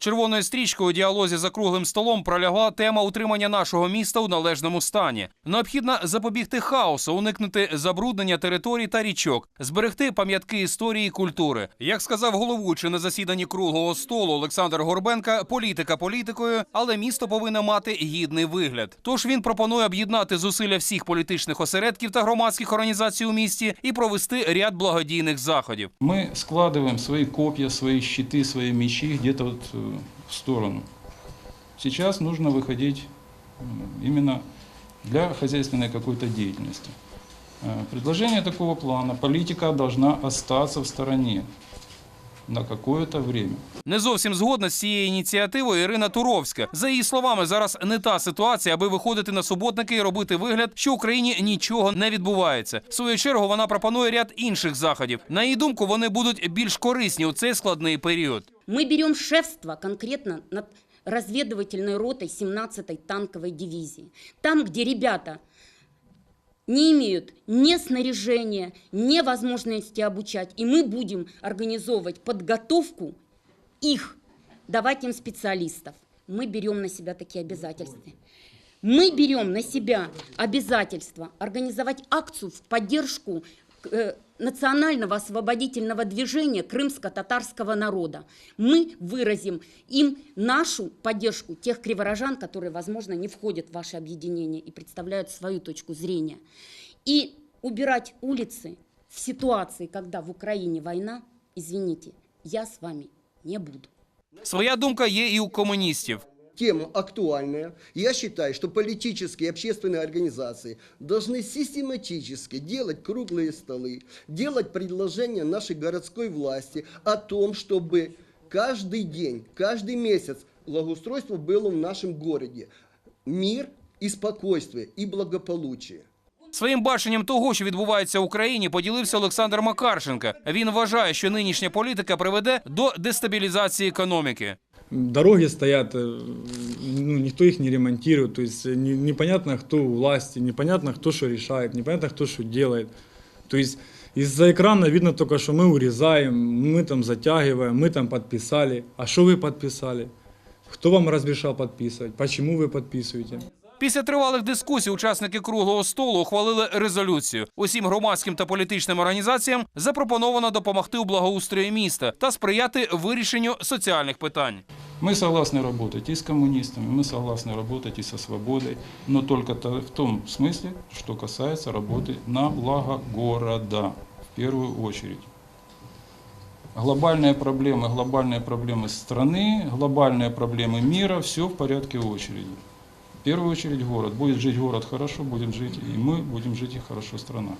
Червоною стрічкою у діалозі за круглим столом пролягла тема утримання нашого міста у належному стані. Необхідно запобігти хаосу, уникнути забруднення територій та річок, зберегти пам'ятки історії і культури. Як сказав головуючий на засіданні круглого столу Олександр Горбенка, політика політикою, але місто повинно мати гідний вигляд. Тож він пропонує об'єднати зусилля всіх політичних осередків та громадських організацій у місті і провести ряд благодійних заходів. Мы складываем свои копья, свои щиты, свои мечи где-то вот э, в сторону. Сейчас нужно выходить м, именно для хозяйственной какой-то деятельности. Э, Предложение такого плана. Политика должна остаться в стороне на какое-то время. Не зовсім згодна з цією ініціативою Ірина Туровська. За її словами, зараз не та ситуація, аби виходити на суботники і робити вигляд, що в Україні нічого не відбувається. В свою чергу вона пропонує ряд інших заходів. На її думку, вони будуть більш корисні у цей складний період. Мы берем шефство конкретно над разведывательной ротой 17-й танковой дивизии. Там, где ребята не имеют ни снаряжения, ни возможности обучать. И мы будем организовывать подготовку их, давать им специалистов. Мы берем на себя такие обязательства. Мы берем на себя обязательство организовать акцию в поддержку национального освободительного движения крымско-татарского народа. Мы выразим им нашу поддержку тех криворожан, которые, возможно, не входят в ваше объединение и представляют свою точку зрения. И убирать улицы в ситуации, когда в Украине война, извините, я с вами не буду. Своя думка є і у комуністів. тема актуальная. Я считаю, что политические и общественные организации должны систематически делать круглые столы, делать предложения нашей городской власти о том, чтобы каждый день, каждый месяц благоустройство было в нашем городе. Мир и спокойствие, и благополучие. Своїм баченням того, що відбувається в Україні, поділився Олександр Макарченко. Він вважає, що нинішня політика приведе до дестабілізації економіки. Дороги стоят, э, ну, никто их не ремонтирует, то есть э, не- непонятно, кто у власти, непонятно, кто что решает, непонятно, кто что делает. То есть из-за экрана видно только, что мы урезаем, мы там затягиваем, мы там подписали. А что вы подписали? Кто вам разрешал подписывать? Почему вы подписываете? Після тривалих дискусій учасники круглого столу ухвалили резолюцію. Усім громадським та політичним організаціям запропоновано допомогти у благоустрої міста та сприяти вирішенню соціальних питань. Мы согласны работать и с коммунистами, мы согласны работать и со свободой, но только то- в том смысле, что касается работы на благо города в первую очередь. Глобальные проблемы, глобальные проблемы страны, глобальные проблемы мира, все в порядке очереди. В первую очередь город. Будет жить город хорошо, будем жить и мы, будем жить и хорошо страна.